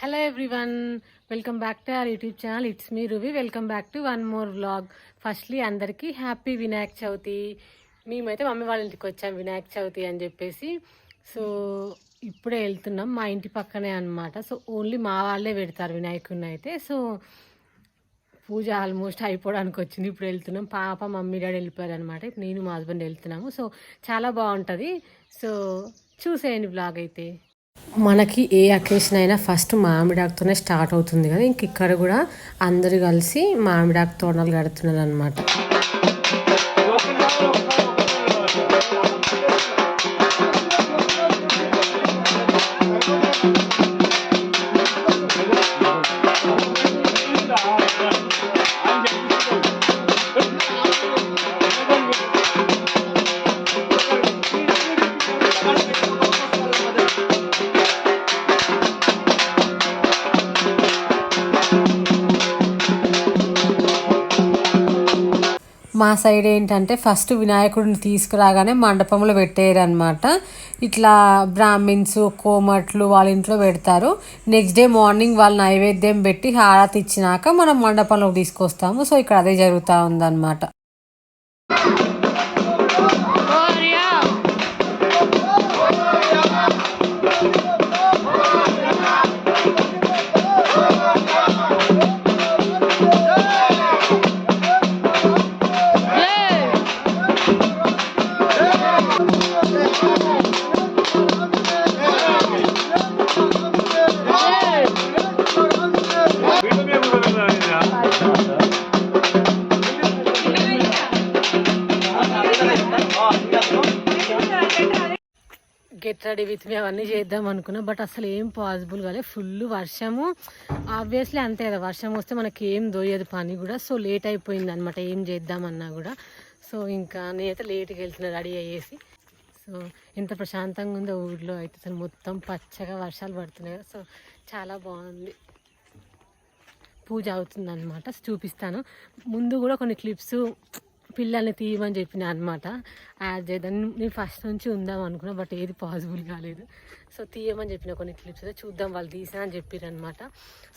Hello everyone welcome back to our YouTube channel it's me Ruvi welcome back to one more vlog firstly అందరికీ happy Vinayaka Chavithi మేమైతే mummy వాళ్ళ ఇంటికి వచ్చాం వినాయక చవితి అని చెప్పేసి. సో ఇప్పుడే వెళ్తున్నాం మా ఇంటి పక్కనే అనమాట సో ఓన్లీ మా వాళ్ళే పెడతారు వినాయకుడిని అయితే. సో పూజ ఆల్మోస్ట్ అయిపోవడానికి వచ్చింది. ఇప్పుడు వెళ్తున్నాం. పాప మమ్మీ డాడీ వెళ్ళిపోయారు అనమాట నేను మా హస్బెండ్ వెళ్తున్నాము. సో చాలా బాగుంటుంది. సో చూసేయండి బ్లాగ్ అయితే. మనకి ఏ అకేషన్ అయినా ఫస్ట్ మామిడాకుతోనే స్టార్ట్ అవుతుంది కదా. ఇంక ఇక్కడ కూడా అందరు కలిసి మామిడాకు తోరణాలు కడుతున్నారు అనమాట మా సైడ్ ఏంటంటే ఫస్ట్ వినాయకుడిని తీసుకురాగానే మండపంలో పెట్టేయరు అనమాట ఇట్లా బ్రాహ్మిన్స్ కోమట్లు వాళ్ళ ఇంట్లో పెడతారు. నెక్స్ట్ డే మార్నింగ్ వాళ్ళ నైవేద్యం పెట్టి హారతి ఇచ్చినాక మనం మండపంలోకి తీసుకొస్తాము. సో ఇక్కడ అదే జరుగుతూ ఉందన్నమాట. విత్ మీ అవన్నీ చేద్దాం అనుకున్నా. బట్ అసలు ఏం పాసిబుల్ కాలే. ఫుల్ వర్షము. ఆబ్వియస్లీ అంతే కదా. వర్షం వస్తే మనకి ఏం దోయదు పని కూడా. సో లేట్ అయిపోయింది అనమాట ఏం చేద్దామన్నా కూడా. సో ఇంకా నేనైతే లేట్గా వెళ్తున్నా రెడీ అయ్యేసి. సో ఎంత ప్రశాంతంగా ఉందో ఊళ్ళో అయితే. అసలు మొత్తం పచ్చగా వర్షాలు పడుతున్నాయి కదా. సో చాలా బాగుంది. పూజ అవుతుంది అనమాట చూపిస్తాను. ముందు కూడా కొన్ని క్లిప్స్ పిల్లల్ని తీయమని చెప్పిన అనమాట యాడ్ చేద్దాం. నేను ఫస్ట్ నుంచి ఉందాం అనుకున్నా బట్ ఏది పాసిబుల్ కాలేదు. సో తీయమని చెప్పిన కొన్ని క్లిప్స్ చూద్దాం వాళ్ళు తీసా అని చెప్పారనమాట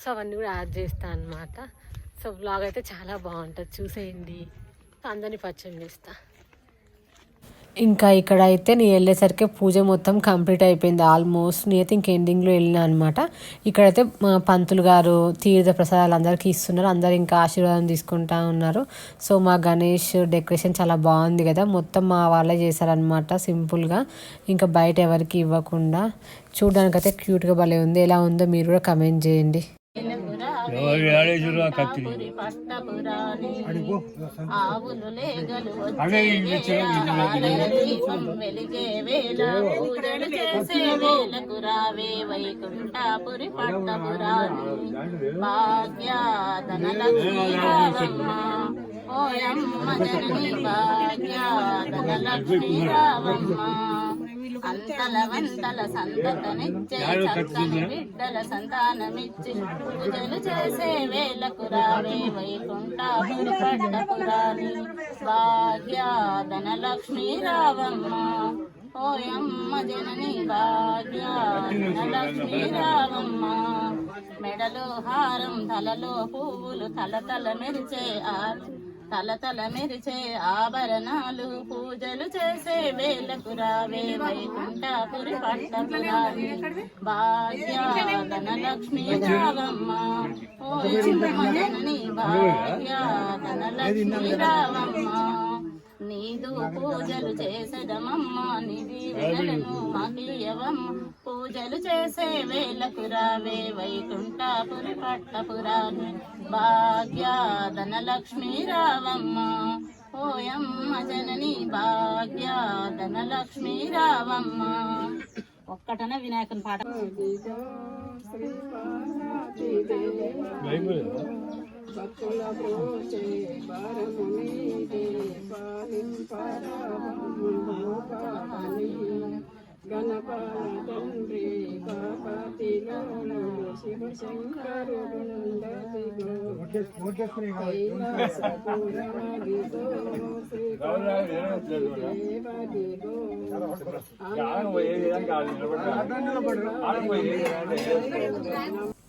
సో అవన్నీ కూడా యాడ్ చేస్తాను అనమాట సో బ్లాగ్ అయితే చాలా బాగుంటుంది. చూసేయండి. అందరినీ పరిచయం చేస్తాను ఇంకా ఇక్కడ అయితే నేను వెళ్ళేసరికి పూజ మొత్తం కంప్లీట్ అయిపోయింది. ఆల్మోస్ట్ నేనైతే ఇంక ఎండింగ్లో వెళ్ళినా అనమాట ఇక్కడైతే మా పంతులు గారు తీర్థ ప్రసాదాలు అందరికీ ఇస్తున్నారు. అందరు ఇంకా ఆశీర్వాదం తీసుకుంటా ఉన్నారు. సో మా గణేష్ డెకరేషన్ చాలా బాగుంది కదా. మొత్తం మా వాళ్ళే చేశారనమాట సింపుల్గా. ఇంకా బయట ఎవరికి ఇవ్వకుండా చూడడానికైతే క్యూట్గా భలే ఉంది. ఎలా ఉందో మీరు కూడా కమెంట్ చేయండి. ఆవులు లేగలు వెలిగే వేళ పూజలు చేసే వేళకు రావే వైకుంఠపురి పట్టపురాణి భాగ్యాదన లక్ష్మీ రావమ్మ ఓయమ్మ జనని భాగ్యాదన లక్ష్మీ రావమ్మ అంతల వంతల సంతతనిచ్చే చక్కని బిడ్డల సంతానమిచ్చి పూజలు చేసే వేలకు రావే వైకుంఠపురి పట్టపురాణి భాగ్యాదన లక్ష్మీ రావమ్మ. ఓయమ్మ జనని భాగ్యాదన లక్ష్మీ రావమ్మ. మెడలో హారం తలలో పువ్వులు తల తల మెరిచే ఆ తల తల మెరిచే ఆభరణాలు పూజలు చేసే వేలకు రావే వైకుంఠపురి పట్టపురాణి భాగ్యాదన లక్ష్మీ రావమ్మ. ఓయమ్మ జనని భాగ్యాదన లక్ష్మీ రావమ్మ. నీదు పూజలు చేసదమమ్మ నిధి వెలను మగియవమ్మ పూజలు చేసే వేలకు రావే వైకుంఠపురి పట్టపురాని భాగ్యాదన లక్ష్మీ రావమ్మ. ఓయమ్మ జనని భాగ్యాదన లక్ష్మీ రావమ్మ. ఒక్కటన వినాయకుని పాట. భక్తుల భారము నీదే పాలింపరాని గణపాల తండ్రి కాపతిలో శివ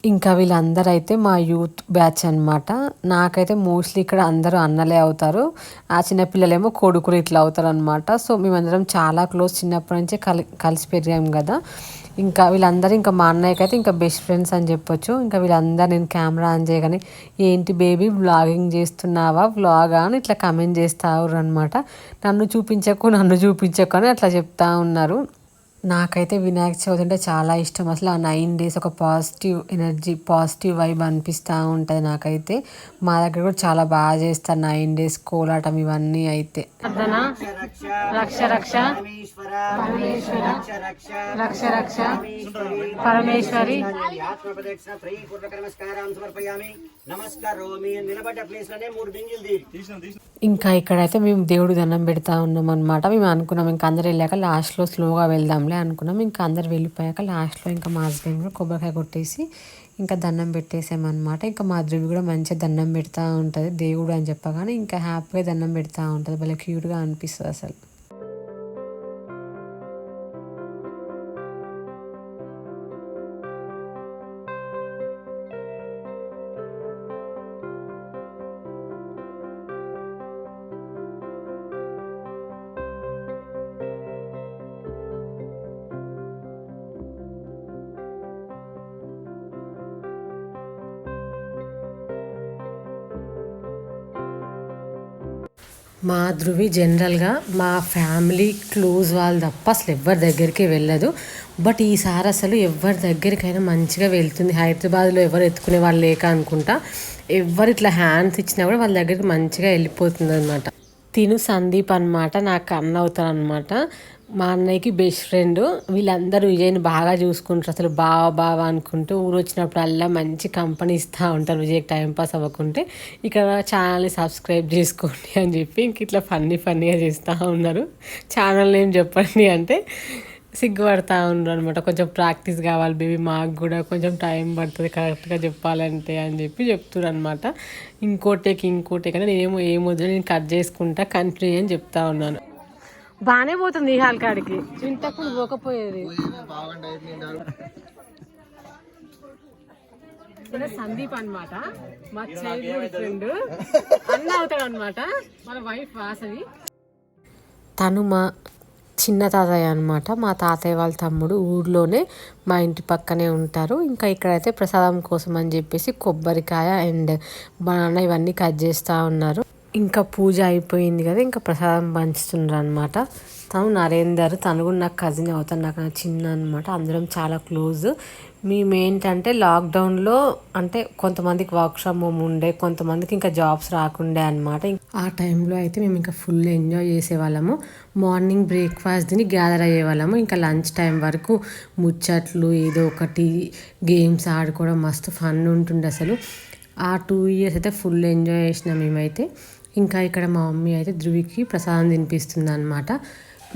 ఇంకా వీళ్ళందరూ అయితే మా యూత్ బ్యాచ్ అనమాట నాకైతే మోస్ట్లీ ఇక్కడ అందరూ అన్నలే అవుతారు. ఆ చిన్నపిల్లలేమో కొడుకులు ఇట్లా అవుతారు అనమాట సో మేమందరం చాలా క్లోజ్ చిన్నప్పటి నుంచే కలి కలిసి పెరిగాం కదా. ఇంకా వీళ్ళందరూ ఇంకా మా అన్నయ్యకి అయితే ఇంకా బెస్ట్ ఫ్రెండ్స్ అని చెప్పొచ్చు. ఇంకా వీళ్ళందరూ నేను కెమెరా ఆన్ చేయగానే ఏంటి బేబీ వ్లాగింగ్ చేస్తున్నావా? వ్లాగా? అని ఇట్లా కమెంట్ చేస్తారు అనమాట నన్ను చూపించకు నన్ను చూపించకు అని అట్లా చెప్తా ఉన్నారు. నాకైతే వినాయక చవితి అంటే చాలా ఇష్టం. అసలు ఆ నైన్ డేస్ ఒక పాజిటివ్ ఎనర్జీ పాజిటివ్ వైబ్ అనిపిస్తూ ఉంటుంది నాకైతే. మా దగ్గర కూడా చాలా బాగా చేస్తారు నైన్ డేస్ కోలాటం ఇవన్నీ అయితే. రక్ష రక్ష రక్ష రక్ష పరమేశ్వరి. నమస్కారం సమర్పయామి. నమస్కారోమి. నిలబడ్డ ప్లేస్లోనే మూడు బింగిల్ తీరి ఇంకా ఇక్కడైతే మేము దేవుడు దండం పెడతా ఉన్నాం అనమాట మేము అనుకున్నాం ఇంకా అందరు వెళ్ళాక లాస్ట్లో స్లోగా వెళ్దాంలే అనుకున్నాం. ఇంకా అందరు వెళ్ళిపోయాక లాస్ట్లో ఇంకా మా హస్బెండ్ కూడా కొబ్బరికాయ కొట్టేసి ఇంకా దండం పెట్టేసామన్నమాట ఇంకా మా ధృవి కూడా మంచిగా దండం పెడతా ఉంటుంది దేవుడు అని చెప్పగానే ఇంకా హ్యాపీగా దండం పెడతా ఉంటుంది. భలే క్యూట్గా అనిపిస్తుంది అసలు. ధృవి జనరల్గా మా ఫ్యామిలీ క్లోజ్ వాళ్ళు తప్ప అసలు ఎవరి దగ్గరికి వెళ్ళదు. బట్ ఈసారి అసలు ఎవరి దగ్గరికైనా మంచిగా వెళ్తుంది. హైదరాబాద్లో ఎవరు ఎత్తుకునే వాళ్ళు లేక అనుకుంటా ఎవరు ఇట్లా హ్యాండ్స్ ఇచ్చినా కూడా వాళ్ళ దగ్గరికి మంచిగా వెళ్ళిపోతుంది అనమాట తిను సందీప్ అనమాట నాకు అన్న అవుతాను అనమాట మా అన్నయ్యకి బెస్ట్ ఫ్రెండ్ వీళ్ళందరూ విజయ్ని బాగా చూసుకుంటారు. అసలు బావ బావ అనుకుంటూ ఊరు వచ్చినప్పుడల్లా మంచి కంపెనీ ఇస్తూ ఉంటారు. విజయ్కి టైంపాస్ అవ్వకుంటే ఇక్కడ ఛానల్ని సబ్స్క్రైబ్ చేసుకోండి అని చెప్పి ఇంక ఇట్లా ఫన్నీ ఫన్నీగా చేస్తూ ఉన్నారు. ఛానల్ నేమ్ చెప్పండి అంటే సిగ్గుపడతా ఉన్నారు అనమాట కొంచెం ప్రాక్టీస్ కావాలి బేబీ మాకు కూడా కొంచెం టైం పడుతుంది కరెక్ట్గా చెప్పాలంటే అని చెప్పి చెప్తున్నారు అనమాట ఇంకోటేకి ఇంకోటే కానీ నేనేమో ఏం నేను కట్ చేసుకుంటా కంటిన్యూ అని చెప్తా ఉన్నాను. బాగానే పోతుంది ఈ హాల్ కాడికి. ఇంతకు పోకపోయేది. సందీప్ అన్నమాట. మా చైల్డ్హుడ్ ఫ్రెండ్ అన్న అవుతాడు అనమాట మన వైఫ్ వాసవి. తను మా చిన్న తాతయ్య అనమాట మా తాతయ్య వాళ్ళ తమ్ముడు ఊర్లోనే మా ఇంటి పక్కనే ఉంటారు. ఇంకా ఇక్కడైతే ప్రసాదం కోసం అని చెప్పేసి కొబ్బరికాయ అండ్ బనానా ఇవన్నీ కట్ చేస్తూ ఉన్నారు. ఇంకా పూజ అయిపోయింది కదా ఇంకా ప్రసాదం పంచుతున్నారు అనమాట తను నరేందర్ తను కూడా నాకు కజిన్ అవుతాను నాకు నా చిన్న అనమాట అందరం చాలా క్లోజ్ మేము ఏంటంటే లాక్డౌన్లో అంటే కొంతమందికి వర్క్ ఫ్రమ్ హోమ్ ఉండే కొంతమందికి ఇంకా జాబ్స్ రాకుండే అనమాట ఆ టైంలో అయితే మేము ఇంకా ఫుల్ ఎంజాయ్ చేసేవాళ్ళము. మార్నింగ్ బ్రేక్ఫాస్ట్ తిని గ్యాదర్ అయ్యేవాళ్ళము. ఇంకా లంచ్ టైం వరకు ముచ్చట్లు ఏదో ఒకటి గేమ్స్ ఆడుకోవడం మస్తు ఫన్ ఉంటుండే అసలు. ఆ టూ ఇయర్స్ అయితే ఫుల్ ఎంజాయ్ చేసినాం మేమైతే. ఇంకా ఇక్కడ మా మమ్మీ అయితే ధృవికి ప్రసాదం తినిపిస్తుంది అనమాట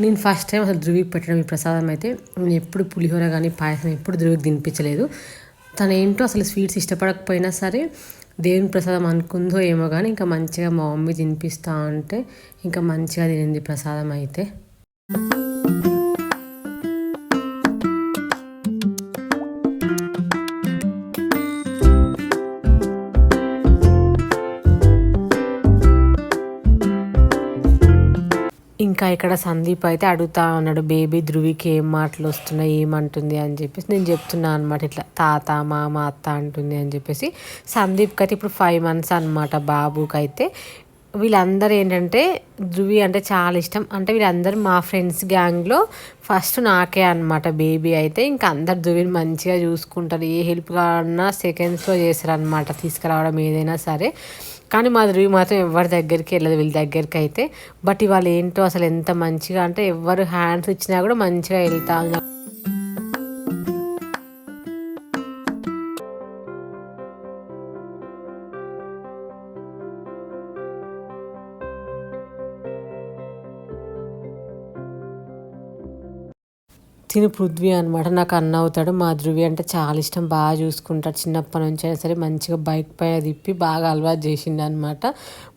నేను ఫస్ట్ టైం అసలు ధృవికి పెట్టడం ఈ ప్రసాదం అయితే నేను ఎప్పుడు పులిహోర కానీ పాయసం ఎప్పుడు ధృవికి తినిపించలేదు. తను ఏంటో అసలు స్వీట్స్ ఇష్టపడకపోయినా సరే దేవుని ప్రసాదం అనుకుందో ఏమో కానీ ఇంకా మంచిగా మా మమ్మీ తినిపిస్తా ఉంటే ఇంకా మంచిగా తినింది ప్రసాదం అయితే. ఇంకా ఇక్కడ సందీప్ అయితే అడుగుతా ఉన్నాడు బేబీ ధృవికి ఏం మాటలు వస్తున్నాయి ఏమంటుంది? అని చెప్పేసి నేను చెప్తున్నాను అనమాట ఇట్లా తాత మామ అత్త అంటుంది అని చెప్పేసి. సందీప్కి అయితే ఇప్పుడు ఫైవ్ మంత్స్ అనమాట బాబుకి అయితే వీళ్ళందరూ ఏంటంటే ధృవి అంటే చాలా ఇష్టం. అంటే వీళ్ళందరూ మా ఫ్రెండ్స్ గ్యాంగ్లో ఫస్ట్ నాకే అనమాట బేబీ అయితే. ఇంకా అందరు ధృవిని మంచిగా చూసుకుంటారు. ఏ హెల్ప్ కావాలన్నా సెకండ్స్లో చేస్తారనమాట తీసుకురావడం ఏదైనా సరే. కానీ మా మాత్రం ఎవరి దగ్గరికి వెళ్ళదు వీళ్ళ దగ్గరికి అయితే బట్ ఇవాళ ఏంటో అసలు ఎంత మంచిగా అంటే ఎవరు హ్యాండ్స్ ఇచ్చినా కూడా మంచిగా వెళ్తా తిను పృథ్వీ అనమాట నాకు అన్న అవుతాడు మా ధృవి అంటే చాలా ఇష్టం బాగా చూసుకుంటాడు. చిన్నప్పటి నుంచి అయినా సరే మంచిగా బైక్ పైన తిప్పి బాగా అలవాటు చేసిండు అనమాట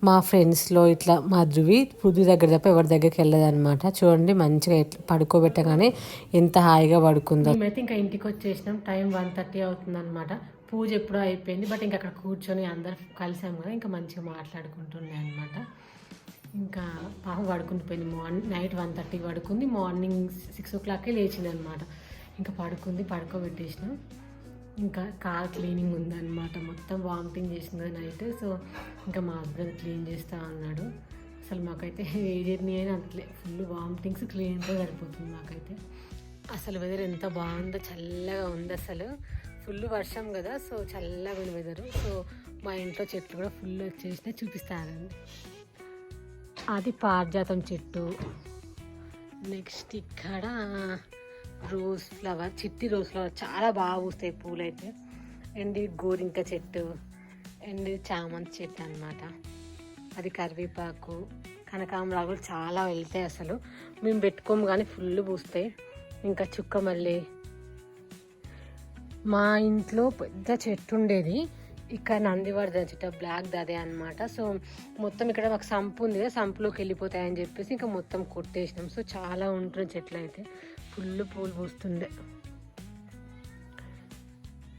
మా ఫ్రెండ్స్లో ఇట్లా మా ధృవి పృథ్వీ దగ్గర తప్ప ఎవరి దగ్గరికి వెళ్ళదన్నమాట చూడండి మంచిగా ఎట్లా పడుకోబెట్టగానే ఎంత హాయిగా పడుకుందో. మేమైతే ఇంకా ఇంటికి వచ్చేసినాం. టైం వన్ థర్టీ అవుతుంది అనమాట పూజ ఎప్పుడో అయిపోయింది బట్ ఇంకా అక్కడ కూర్చొని అందరు కలిసాం కదా ఇంకా మంచిగా మాట్లాడుకుంటుండే అనమాట ఇంకా పాప పడుకుని పోయింది. మార్నింగ్ నైట్ వన్ థర్టీకి పడుకుంది. మార్నింగ్ సిక్స్ ఓ క్లాక్కే లేచింది అనమాట ఇంకా పడుకుంది పడుకోబెట్టేసిన. ఇంకా కార్ క్లీనింగ్ ఉందన్నమాట మొత్తం వామిటింగ్ చేసింది నైట్. సో ఇంకా మా హస్బెండ్ క్లీన్ చేస్తూ ఉన్నాడు అసలు మాకైతే ఏ జర్నీ అయినా అంతలే. ఫుల్ వామిటింగ్స్ క్లీన్గా సరిపోతుంది మాకైతే. అసలు వెదర్ ఎంత బాగుందో చల్లగా ఉంది అసలు. ఫుల్ వర్షం కదా సో చల్లగా ఉంది వెదరు సో మా ఇంట్లో చెట్లు కూడా ఫుల్ వచ్చేసినాయి. చూపిస్తానండి. అది పారిజాతం చెట్టు. నెక్స్ట్ ఇక్కడ రోజ్ ఫ్లవర్ చిట్టి రోజ్ ఫ్లవర్ చాలా బాగా పూస్తాయి పూలు అయితే అండ్ గోరింక చెట్టు అండ్ చామంతి చెట్టు అన్నమాట. అది కరివేపాకు కనకాంబరాలు చాలా వెళ్తాయి అసలు. మేము పెట్టుకోము కానీ ఫుల్ పూస్తాయి. ఇంకా చుక్క మళ్ళీ మా ఇంట్లో పెద్ద చెట్టు ఉండేది. ఇక్కడ నందివర్ధన్ చెట్టు బ్లాక్ దదే అనమాట సో మొత్తం ఇక్కడ మాకు సంపు ఉంది కదా సంపులోకి వెళ్ళిపోతాయని చెప్పేసి ఇంకా మొత్తం కొట్టేసినాం. సో చాలా ఉంటున్న చెట్లు అయితే. ఫుల్ పూలు పూస్తుండే.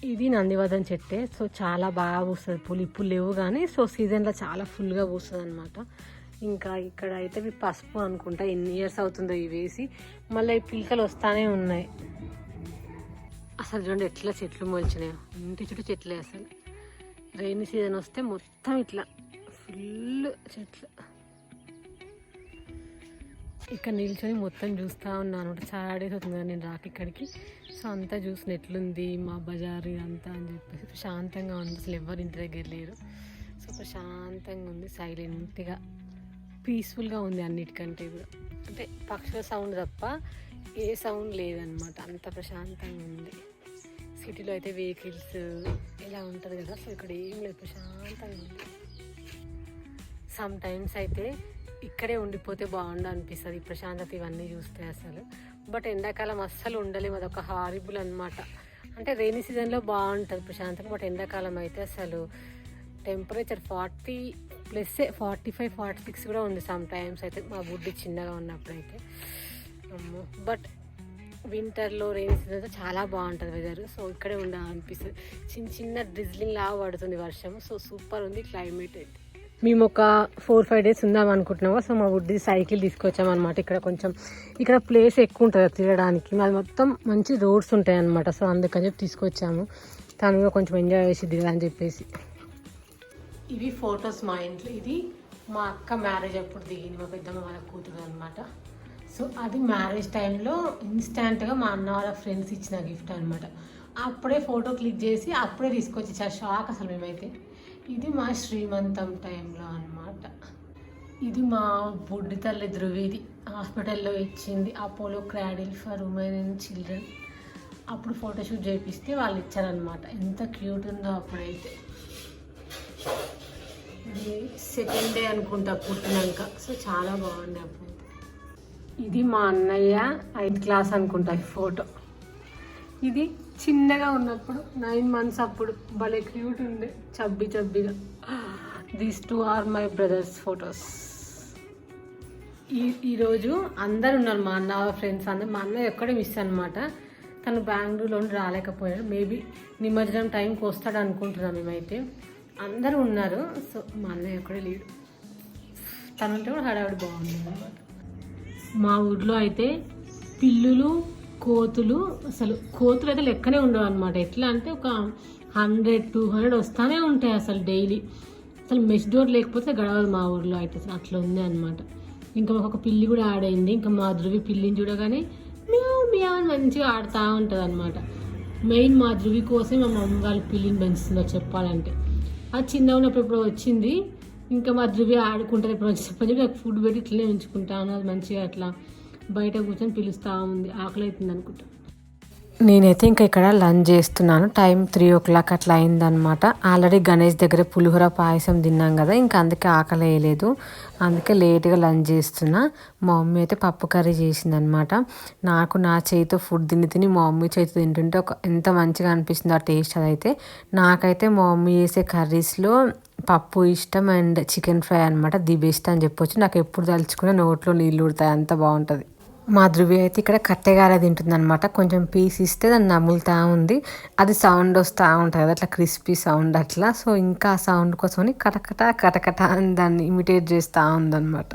ఇది నందివర్ధన్ చెట్టే. సో చాలా బాగా పూస్తుంది. పూలు ఇప్పుడు లేవు కానీ సో సీజన్లో చాలా ఫుల్గా పూస్తుంది అనమాట ఇంకా ఇక్కడ అయితే ఇవి పసుపు అనుకుంటా. ఎన్ని ఇయర్స్ అవుతుందో ఇవి వేసి. మళ్ళీ ఈ పిలకలు వస్తానే ఉన్నాయి. అసలు చూడండి ఎట్లా చెట్లు మొలిచినాయో. ఇంటి చుట్టూ చెట్లే అసలు. రైనీ సీజన్ వస్తే మొత్తం ఇట్లా ఫుల్ చెట్లు ఇక్కడ నిల్చొని మొత్తం చూస్తూ ఉన్నాను. అనమాట చాలా డేస్ అవుతుంది కదా నేను రాక ఇక్కడికి. సో అంతా చూసిన ఎట్లుంది మా బజారు అంతా అని చెప్పేసి ప్రశాంతంగా ఉంది. అసలు ఎవరు ఇంటి దగ్గర లేరు. సో ప్రశాంతంగా ఉంది. సైలెంట్గా. పీస్ఫుల్గా ఉంది అన్నిటికంటే కూడా. అంటే పక్షుల సౌండ్ తప్ప ఏ సౌండ్ లేదనమాట. అంత ప్రశాంతంగా ఉంది. సిటీలో అయితే వెహికల్స్ ఇలా ఉంటుంది కదా సో ఇక్కడ ఏం లేదు ప్రశాంతంగా ఉంది. సమ్ టైమ్స్ అయితే ఇక్కడే ఉండిపోతే బాగుండు అనిపిస్తుంది ఈ ప్రశాంతత ఇవన్నీ చూస్తే అసలు. బట్ ఎండాకాలం అస్సలు ఉండలేము అదొక హారిబుల్ అనమాట అంటే రెయినీ సీజన్లో బాగుంటుంది ప్రశాంతత బట్ ఎండాకాలం అయితే అసలు temperature forty plus forty five forty six కూడా ఉంది సమ్ టైమ్స్ అయితే మా బుడ్డి చిన్నగా ఉన్నప్పుడు అయితే అమ్మో బట్ వింటర్లో రెయిన్ సీజన్ చాలా బాగుంటుంది వెదర్ సో ఇక్కడే ఉండాలనిపిస్తుంది. చిన్న చిన్న డ్రిజ్లింగ్ లాగా పడుతుంది వర్షం సో సూపర్ ఉంది క్లైమేట్ అయితే. మేము ఒక ఫోర్ ఫైవ్ డేస్ ఉందాం అనుకుంటున్నాము. సో మా వుడ్ది సైకిల్ తీసుకొచ్చామన్నమాట. ఇక్కడ కొంచెం ఇక్కడ ప్లేస్ ఎక్కువ ఉంటుంది తిరగడానికి. మాది మొత్తం మంచి రోడ్స్ ఉంటాయి అనమాట సో అందుకని చెప్పి తీసుకొచ్చాము. తను కూడా కొంచెం ఎంజాయ్ చేసి దిగదని చెప్పేసి. ఇవి ఫొటోస్ మా ఇంట్లో. ఇది మా అక్క మ్యారేజ్ అప్పుడు దిగింది మా పెద్దమ్మ వాళ్ళ కూతురు అనమాట సో అది మ్యారేజ్ టైంలో ఇన్స్టాంట్గా మా అన్న వాళ్ళ ఫ్రెండ్స్ ఇచ్చిన గిఫ్ట్ అనమాట అప్పుడే ఫోటో క్లిక్ చేసి అప్పుడే తీసుకొచ్చి షాక్ అసలు మేమైతే. ఇది మా శ్రీమంతం టైంలో అనమాట ఇది మా బుడ్డి తల్లి ధృవేది హాస్పిటల్లో ఇచ్చింది Apollo cradle for women and children. అప్పుడు ఫోటోషూట్ చేపిస్తే వాళ్ళు ఇచ్చారనమాట ఎంత క్యూట్ ఉందో అప్పుడైతే. ఇది సెకండ్ డే అనుకుంటా పుట్టినాక. సో చాలా బాగుండే అప్పుడు. ఇది మా అన్నయ్య ఐదు క్లాస్ అనుకుంటా ఈ ఫోటో. ఇది చిన్నగా ఉన్నప్పుడు నైన్ మంత్స్ అప్పుడు భలే క్యూట్ ఉండే chubby చబ్బిగా these two are my brothers photos ఈ ఈరోజు అందరు ఉన్నారు మా అన్న ఫ్రెండ్స్ అందరు. మా అన్నయ్య ఎక్కడే మిస్ అనమాట తను బెంగళూరులో రాలేకపోయాడు. మేబీ నిమజ్జనం టైంకి వస్తాడు అనుకుంటున్నాం మేమైతే. అందరూ ఉన్నారు. సో మా అన్నయ్య ఒక్కడే లేడు. తనంటే కూడా హడావిడి బాగుంది అనమాట మా ఊర్లో అయితే పిల్లులు కోతులు అసలు కోతులు అయితే లెక్కనే ఉండవు అనమాట ఎట్లా అంటే ఒక హండ్రెడ్ టూ హండ్రెడ్ వస్తానే ఉంటాయి అసలు డైలీ అసలు మెష్ డోర్ లేకపోతే గడవదు మా ఊర్లో అయితే అసలు అట్లా ఉంది అనమాట ఇంకా మాకు ఒక పిల్లి కూడా ఆడైంది ఇంకా మా ధృవి పిల్లిని చూడగానే మేము మేము అని మంచిగా ఆడుతూ ఉంటుంది అనమాట మెయిన్ మా ధృవి కోసం మా మమ్మీ వాళ్ళు పిల్లిని పెంచుతుందో చెప్పాలంటే. అది చిన్నగా ఉన్నప్పుడు ఎప్పుడో వచ్చింది. ఇంకా మా ఆడుకుంటారు ఆడుకుంటుంది ఇప్పుడు చెప్పని చెప్పి ఫుడ్ పెట్టి ఇట్లనే ఉంచుకుంటాను అది మంచిగా అట్లా బయట కూర్చొని పిలుస్తూ ఉంది ఆకలి అవుతుంది అనుకుంటా. నేనైతే ఇంకా ఇక్కడ లంచ్ చేస్తున్నాను. టైం త్రీ ఓ క్లాక్ అట్లా అయిందనమాట ఆల్రెడీ గణేష్ దగ్గర పులిహోర పాయసం తిన్నాం కదా ఇంకా అందుకే ఆకలి వేయలేదు. అందుకే లేట్గా లంచ్ చేస్తున్నా. మా మమ్మీ అయితే పప్పు కర్రీ చేసిందనమాట నాకు నా చేతితో ఫుడ్ తిని తిని మా మమ్మీ చేతి తింటుంటే ఒక ఎంత మంచిగా అనిపిస్తుంది ఆ టేస్ట్ అదైతే. నాకైతే మా మమ్మీ చేసే కర్రీస్లో పప్పు ఇష్టం అండ్ చికెన్ ఫ్రై అనమాట ది బెస్ట్ అని చెప్పొచ్చు. నాకు ఎప్పుడు తలుచుకున్న నోట్లో నీళ్ళు ఉడతాయి అంత బాగుంటుంది. మా ధృవి అయితే ఇక్కడ కట్టెగార తింటుంది అనమాట కొంచెం పీస్ ఇస్తే దాన్ని నములుతూ ఉంది. అది సౌండ్ వస్తూ ఉంటుంది కదా అట్లా క్రిస్పీ సౌండ్ అట్లా. సో ఇంకా ఆ సౌండ్ కోసమని కటకట కటకట అని దాన్ని ఇమిటేట్ చేస్తూ ఉందన్నమాట.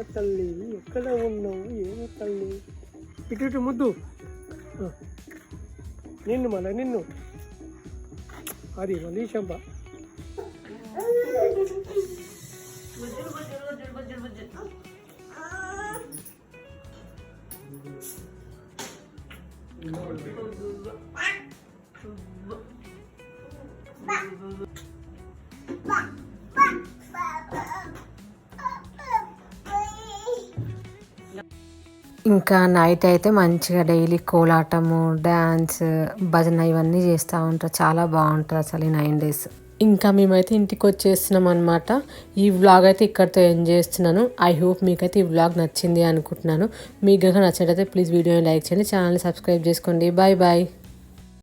ముత్యాల తల్లి ఎక్కడ ఉన్నావు ఏమి తల్లి ఇటు ఇటు ముద్దు ఆ. నిన్ను మళ్ళీ నిన్ను అది మళ్ళీ శంప ఇంకా నైట్ అయితే మంచిగా డైలీ కోలాటము డ్యాన్స్ భజన ఇవన్నీ చేస్తూ ఉంటారు. చాలా బాగుంటుంది అసలు ఈ నైన్ డేస్. ఇంకా మేమైతే ఇంటికి వచ్చేస్తున్నాం అనమాట ఈ వ్లాగ్ అయితే ఇక్కడితో ఎంజాయ్ చేస్తున్నాను. ఐ హోప్ మీకైతే ఈ వ్లాగ్ నచ్చింది అనుకుంటున్నాను. మీకు కనుక నచ్చినట్టయితే ప్లీజ్ వీడియోని లైక్ చేయండి ఛానల్ని సబ్స్క్రైబ్ చేసుకోండి. Bye bye.